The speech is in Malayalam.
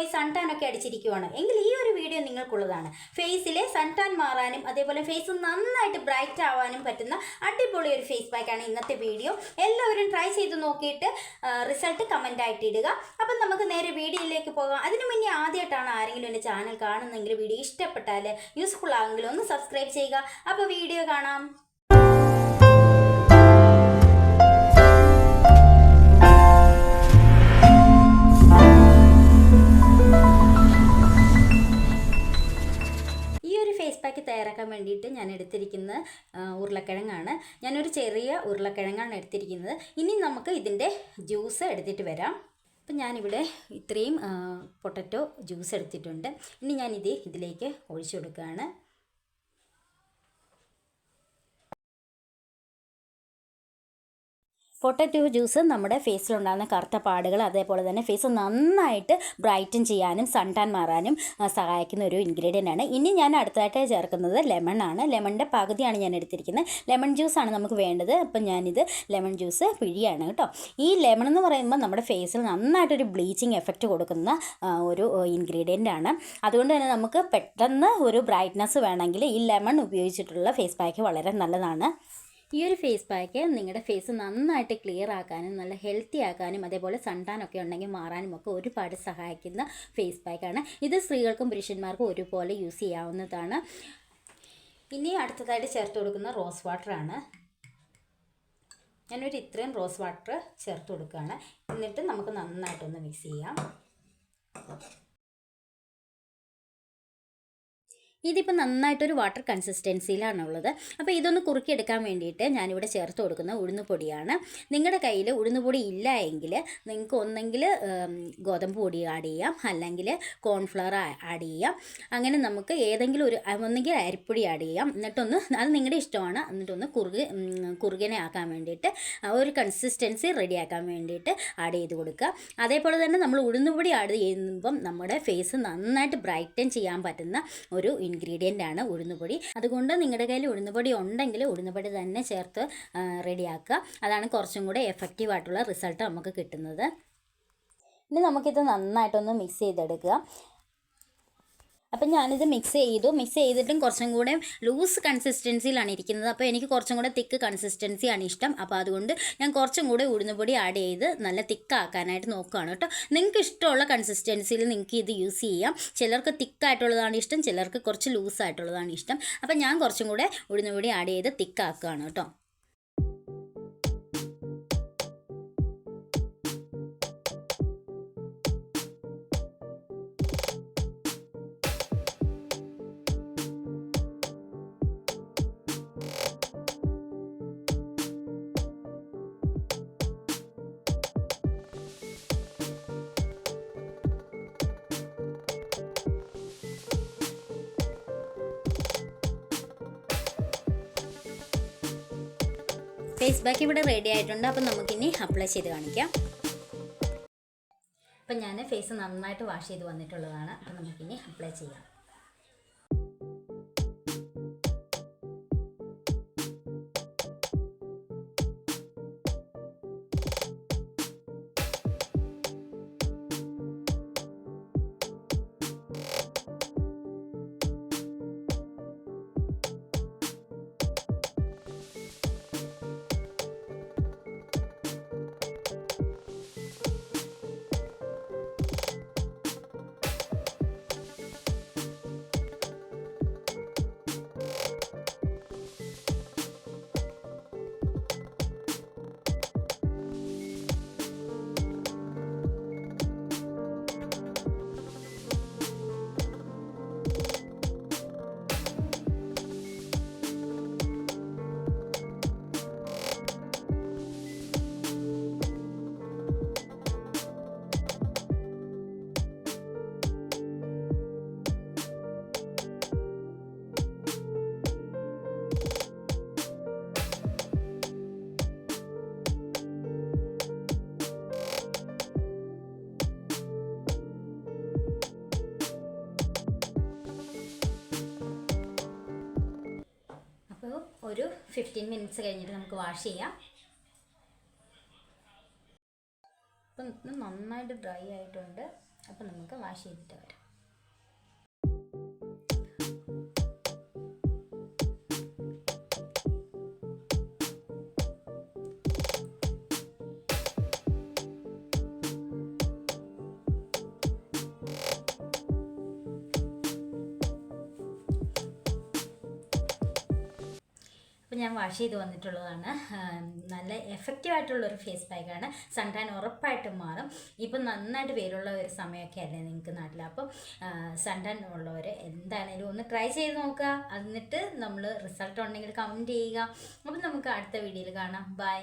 പോയി സൺടാനൊക്കെ അടിച്ചിരിക്കുവാണ്. എങ്കിൽ ഈ ഒരു വീഡിയോ നിങ്ങൾക്കുള്ളതാണ്. ഫേസിലെ സൺടാൻ മാറാനും അതേപോലെ ഫേസ് നന്നായിട്ട് ബ്രൈറ്റ് ആവാനും പറ്റുന്ന അടിപൊളി ഒരു ഫേസ് പാക്കാണ് ഇന്നത്തെ വീഡിയോ. എല്ലാവരും ട്രൈ ചെയ്ത് നോക്കിയിട്ട് റിസൾട്ട് കമന്റ് ആയിട്ട് ഇടുക. അപ്പം നമുക്ക് നേരെ വീഡിയോയിലേക്ക് പോകാം. അതിനു മുന്നേ ആദ്യമായിട്ടാണ് ആരെങ്കിലും എന്റെ ചാനൽ കാണുന്നെങ്കിൽ വീഡിയോ ഇഷ്ടപ്പെട്ടാൽ യൂസ്ഫുൾ ആകുമെങ്കിൽ ഒന്ന് സബ്സ്ക്രൈബ് ചെയ്യുക. അപ്പോൾ വീഡിയോ കാണാം. വേണ്ടിയിട്ട് ഞാൻ എടുത്തിരിക്കുന്നത് ഉരുളക്കിഴങ്ങാണ്. ഞാനൊരു ചെറിയ ഉരുളക്കിഴങ്ങാണ് എടുത്തിരിക്കുന്നത്. ഇനി നമുക്ക് ഇതിന്റെ ജ്യൂസ് എടുത്തിട്ട് വരാം. അപ്പം ഞാനിവിടെ ഇത്രയും പൊട്ടറ്റോ ജ്യൂസ് എടുത്തിട്ടുണ്ട്. ഇനി ഞാനിത് ഇതിലേക്ക് ഒഴിച്ചു കൊടുക്കുകയാണ്. പൊട്ടറ്റോ ജ്യൂസ് നമ്മുടെ ഫേസിലുണ്ടാകുന്ന കറുത്ത പാടുകൾ അതേപോലെ തന്നെ ഫേസ് നന്നായിട്ട് ബ്രൈറ്റൻ ചെയ്യാനും സൺ ടാൻ മാറാനും സഹായിക്കുന്ന ഒരു ഇൻഗ്രീഡിയന്റ് ആണ്. ഇനി ഞാൻ അടുത്തതായിട്ട് ചേർക്കുന്നത് ലെമൺ ആണ്. ലെമണിന്റെ പകുതിയാണ് ഞാൻ എടുത്തിരിക്കുന്നത്. ലെമൺ ജ്യൂസാണ് നമുക്ക് വേണ്ടത്. അപ്പം ഞാനിത് ലെമൺ ജ്യൂസ് പിഴിയാണ് കേട്ടോ. ഈ ലെമൺ എന്ന് പറയുമ്പോൾ നമ്മുടെ ഫേസിൽ നന്നായിട്ടൊരു ബ്ലീച്ചിങ് എഫക്റ്റ് കൊടുക്കുന്ന ഒരു ഇൻഗ്രീഡിയന്റ് ആണ്. അതുകൊണ്ട് തന്നെ നമുക്ക് പെട്ടെന്ന് ഒരു ബ്രൈറ്റ്നസ് വേണമെങ്കിൽ ഈ ലെമൺ ഉപയോഗിച്ചിട്ടുള്ള ഫേസ് പാക്ക് വളരെ നല്ലതാണ്. ഈ ഒരു ഫേസ് പാക്ക് നിങ്ങളുടെ ഫേസ് നന്നായിട്ട് ക്ലിയർ ആക്കാനും നല്ല ഹെൽത്തി ആക്കാനും അതേപോലെ സണ്ടാനൊക്കെ ഉണ്ടെങ്കിൽ മാറാനും ഒക്കെ ഒരുപാട് സഹായിക്കുന്ന ഫേസ് പാക്കാണ് ഇത് സ്ത്രീകൾക്കും പുരുഷന്മാർക്കും ഒരുപോലെ യൂസ് ചെയ്യാവുന്നതാണ്. ഇനി അടുത്തതായിട്ട് ചേർത്ത് കൊടുക്കുന്ന റോസ് വാട്ടറാണ് ഞാനൊരു ഇത്രയും റോസ് വാട്ടർ ചേർത്ത് കൊടുക്കുകയാണ്. എന്നിട്ട് നമുക്ക് നന്നായിട്ടൊന്ന് മിക്സ് ചെയ്യാം. ഇതിപ്പോൾ നന്നായിട്ടൊരു വാട്ടർ കൺസിസ്റ്റൻസിയിലാണുള്ളത്. അപ്പോൾ ഇതൊന്ന് കുറുക്കിയെടുക്കാൻ വേണ്ടിയിട്ട് ഞാനിവിടെ ചേർത്ത് കൊടുക്കുന്ന ഉഴുന്നുപൊടിയാണ്. നിങ്ങളുടെ കയ്യിൽ ഉഴുന്നുപൊടി ഇല്ല എങ്കിൽ നിങ്ങൾക്ക് ഒന്നെങ്കിൽ ഗോതമ്പ് പൊടി ആഡ് ചെയ്യാം. അല്ലെങ്കിൽ കോൺഫ്ലവർ ആഡ് ചെയ്യാം. അങ്ങനെ നമുക്ക് ഏതെങ്കിലും ഒരു ഒന്നെങ്കിൽ അരിപ്പൊടി ആഡ് ചെയ്യാം. എന്നിട്ടൊന്ന് അത് നിങ്ങളുടെ ഇഷ്ടമാണ്. എന്നിട്ടൊന്ന് കുറുകി കുറുകനെ ആക്കാൻ വേണ്ടിയിട്ട് ഒരു കൺസിസ്റ്റൻസി റെഡിയാക്കാൻ വേണ്ടിയിട്ട് ആഡ് ചെയ്ത് കൊടുക്കുക. അതേപോലെ തന്നെ നമ്മൾ ഉഴുന്നുപൊടി ആഡ് ചെയ്യുമ്പം നമ്മുടെ ഫേസ് നന്നായിട്ട് ബ്രൈറ്റൻ ചെയ്യാൻ പറ്റുന്ന ഒരു ഇൻഗ്രീഡിയന്റ് ആണ് ഉഴുന്നുപൊടി. അതുകൊണ്ട് നിങ്ങളുടെ കയ്യിൽ ഉഴുന്നുപൊടി ഉണ്ടെങ്കിൽ ഉഴുന്നുപൊടി തന്നെ ചേർത്ത് റെഡിയാക്കുക. അതാണ് കുറച്ചും കൂടെ എഫക്റ്റീവ് ആയിട്ടുള്ള റിസൾട്ട് നമുക്ക് കിട്ടുന്നത്. ഇനി നമുക്കിത് നന്നായിട്ടൊന്ന് മിക്സ് ചെയ്തെടുക്കുക. അപ്പം ഞാനിത് മിക്സ് ചെയ്തു. മിക്സ് ചെയ്തിട്ടും കുറച്ചും കൂടെ ലൂസ് കൺസിസ്റ്റൻസിയിലാണ് ഇരിക്കുന്നത്. അപ്പോൾ എനിക്ക് കുറച്ചും കൂടെ തിക്ക് കൺസിസ്റ്റൻസിയാണ് ഇഷ്ടം. അപ്പോൾ അതുകൊണ്ട് ഞാൻ കുറച്ചും കൂടെ ഉഴുന്നുപൊടി ആഡ് ചെയ്ത് നല്ല തിക്കാക്കാനായിട്ട് നോക്കുകയാണ് കേട്ടോ. നിങ്ങൾക്ക് ഇഷ്ടമുള്ള കൺസിസ്റ്റൻസിയിൽ നിങ്ങൾക്ക് ഇത് യൂസ് ചെയ്യാം. ചിലർക്ക് തിക്കായിട്ടുള്ളതാണ് ഇഷ്ടം. ചിലർക്ക് കുറച്ച് ലൂസായിട്ടുള്ളതാണ് ഇഷ്ടം. അപ്പം ഞാൻ കുറച്ചും കൂടെ ഉഴുന്നുപൊടി ആഡ് ചെയ്ത് തിക്കാക്കുകയാണ് കേട്ടോ. ഫേസ് പാക്ക് ഇവിടെ റെഡി ആയിട്ടുണ്ട്. അപ്പം നമുക്കിനി അപ്ലൈ ചെയ്ത് കാണിക്കാം. അപ്പം ഞാൻ ഫേസ് നന്നായിട്ട് വാഷ് ചെയ്ത് വന്നിട്ടുള്ളതാണ്. അപ്പം നമുക്കിനി അപ്ലൈ ചെയ്യാം. ഫിഫ്റ്റീൻ മിനിറ്റ്സ് കഴിഞ്ഞിട്ട് നമുക്ക് വാഷ് ചെയ്യാം. അപ്പം നന്നായിട്ട് ഡ്രൈ ആയിട്ടുണ്ട്. അപ്പം നമുക്ക് വാഷ് ചെയ്തിട്ട് വരാം. ഞാൻ വാഷ് ചെയ്ത് വന്നിട്ടുള്ളതാണ്. നല്ല എഫക്റ്റീവ് ആയിട്ടുള്ളൊരു ഫേസ് പാക്കാണ് സൺടാൻ ഉറപ്പായിട്ടും മാറും. ഇപ്പം നന്നായിട്ട് പേരുള്ള ഒരു സമയമൊക്കെ അല്ലേ നിങ്ങൾക്ക് നാട്ടിൽ അപ്പം സൺടാൻ ഉള്ളവർ എന്താണേലും ഒന്ന് ട്രൈ ചെയ്ത് നോക്കുക. എന്നിട്ട് നമ്മൾ റിസൾട്ട് ഉണ്ടെങ്കിൽ കമന്റ് ചെയ്യുക. അപ്പം നമുക്ക് അടുത്ത വീഡിയോയിൽ കാണാം. ബൈ